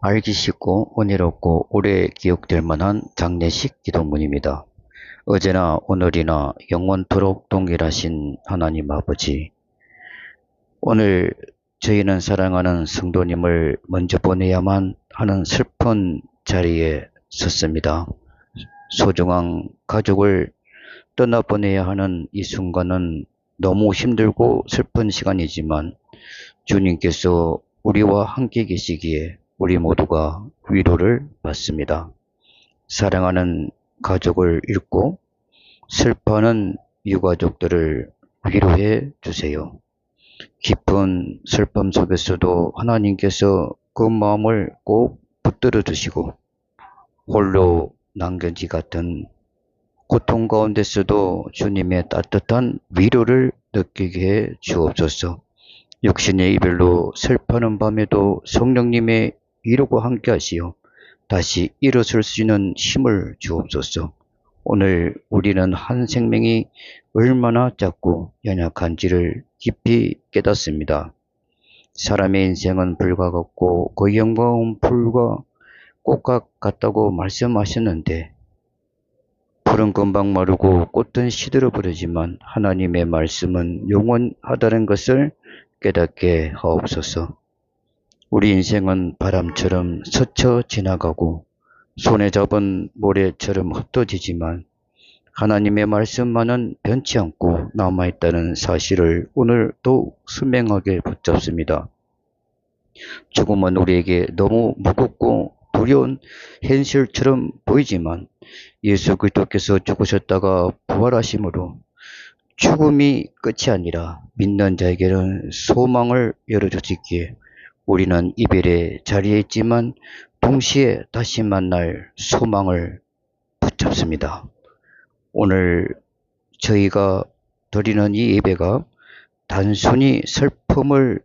알기 쉽고 은혜롭고 오래 기억될 만한 장례식 기도문입니다. 어제나 오늘이나 영원토록 동일하신 하나님 아버지, 오늘 저희는 사랑하는 성도님을 먼저 보내야만 하는 슬픈 자리에 섰습니다. 소중한 가족을 떠나보내야 하는 이 순간은 너무 힘들고 슬픈 시간이지만 주님께서 우리와 함께 계시기에 우리 모두가 위로를 받습니다. 사랑하는 가족을 잃고 슬퍼하는 유가족들을 위로해 주세요. 깊은 슬픔 속에서도 하나님께서 그 마음을 꼭 붙들어 주시고 홀로 남겨지 같은 고통 가운데서도 주님의 따뜻한 위로를 느끼게 해 주옵소서. 육신의 이별로 슬퍼하는 밤에도 성령님의 위로가 함께 하시어 다시 일어설 수 있는 힘을 주옵소서. 오늘 우리는 한 생명이 얼마나 작고 연약한지를 깊이 깨닫습니다. 사람의 인생은 불과 같고 그 영광은 불과 꽃과 같다고 말씀하셨는데 풀은 금방 마르고 꽃은 시들어 버리지만 하나님의 말씀은 영원하다는 것을 깨닫게 하옵소서. 우리 인생은 바람처럼 스쳐 지나가고 손에 잡은 모래처럼 흩어지지만 하나님의 말씀만은 변치 않고 남아있다는 사실을 오늘 더욱 선명하게 붙잡습니다. 죽음은 우리에게 너무 무겁고 두려운 현실처럼 보이지만 예수 그리스도께서 죽으셨다가 부활하심으로 죽음이 끝이 아니라 믿는 자에게는 소망을 열어주시기에 우리는 이별의 자리에 있지만 동시에 다시 만날 소망을 붙잡습니다. 오늘 저희가 드리는 이 예배가 단순히 슬픔을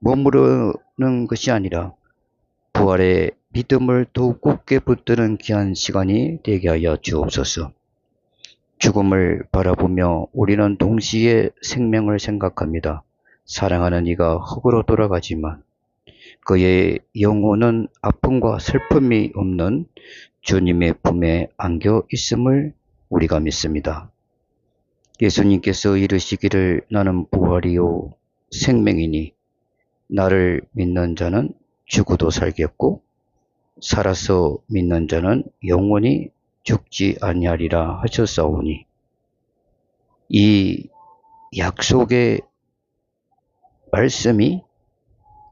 머무르는 것이 아니라 부활의 믿음을 더욱 굳게 붙드는 귀한 시간이 되게 하여 주옵소서. 죽음을 바라보며 우리는 동시에 생명을 생각합니다. 사랑하는 이가 흙으로 돌아가지만 그의 영혼은 아픔과 슬픔이 없는 주님의 품에 안겨 있음을 우리가 믿습니다. 예수님께서 이르시기를 나는 부활이요 생명이니 나를 믿는 자는 죽어도 살겠고 살아서 믿는 자는 영원히 죽지 아니하리라 하셨사오니 이 약속의 말씀이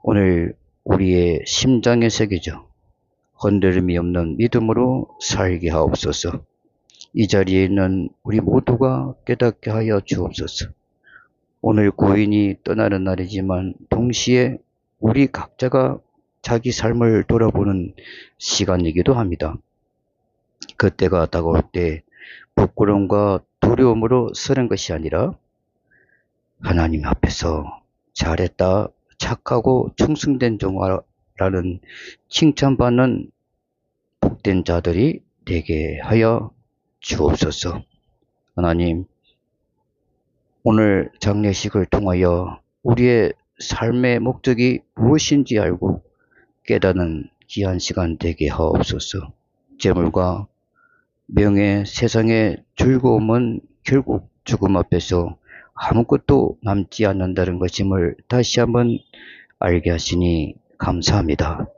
오늘 우리의 심장에 새겨져 흔들림이 없는 믿음으로 살게 하옵소서. 이 자리에 있는 우리 모두가 깨닫게 하여 주옵소서. 오늘 고인이 떠나는 날이지만 동시에 우리 각자가 자기 삶을 돌아보는 시간이기도 합니다. 그때가 다가올 때 부끄러움과 두려움으로 서는 것이 아니라 하나님 앞에서 잘했다, 착하고 충성된 종아라는 칭찬받는 복된 자들이 되게 하여 주옵소서. 하나님, 오늘 장례식을 통하여 우리의 삶의 목적이 무엇인지 알고 깨닫는 귀한 시간 되게 하옵소서. 재물과 명예, 세상의 즐거움은 결국 죽음 앞에서 아무것도 남지 않는다는 것임을 다시 한번 알게 하시니 감사합니다.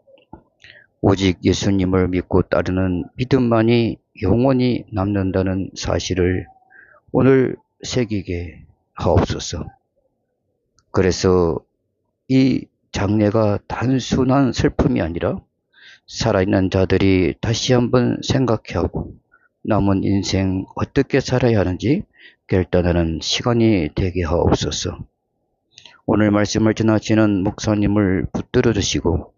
오직 예수님을 믿고 따르는 믿음만이 영원히 남는다는 사실을 오늘 새기게 하옵소서. 그래서 이 장례가 단순한 슬픔이 아니라 살아있는 자들이 다시 한번 생각해 하고 남은 인생 어떻게 살아야 하는지 결단하는 시간이 되게 하옵소서. 오늘 말씀을 전하시는 목사님을 붙들어 주시고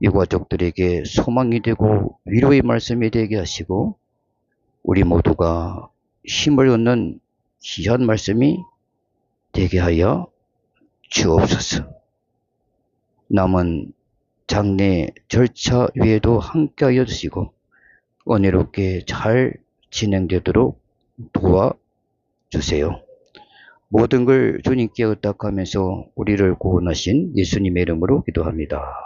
이 가족들에게 소망이 되고 위로의 말씀이 되게 하시고 우리 모두가 힘을 얻는 귀한 말씀이 되게 하여 주옵소서. 남은 장례 절차 위에도 함께 하여 주시고 은혜롭게 잘 진행되도록 도와주세요. 모든 걸 주님께 의탁하면서 우리를 구원하신 예수님의 이름으로 기도합니다.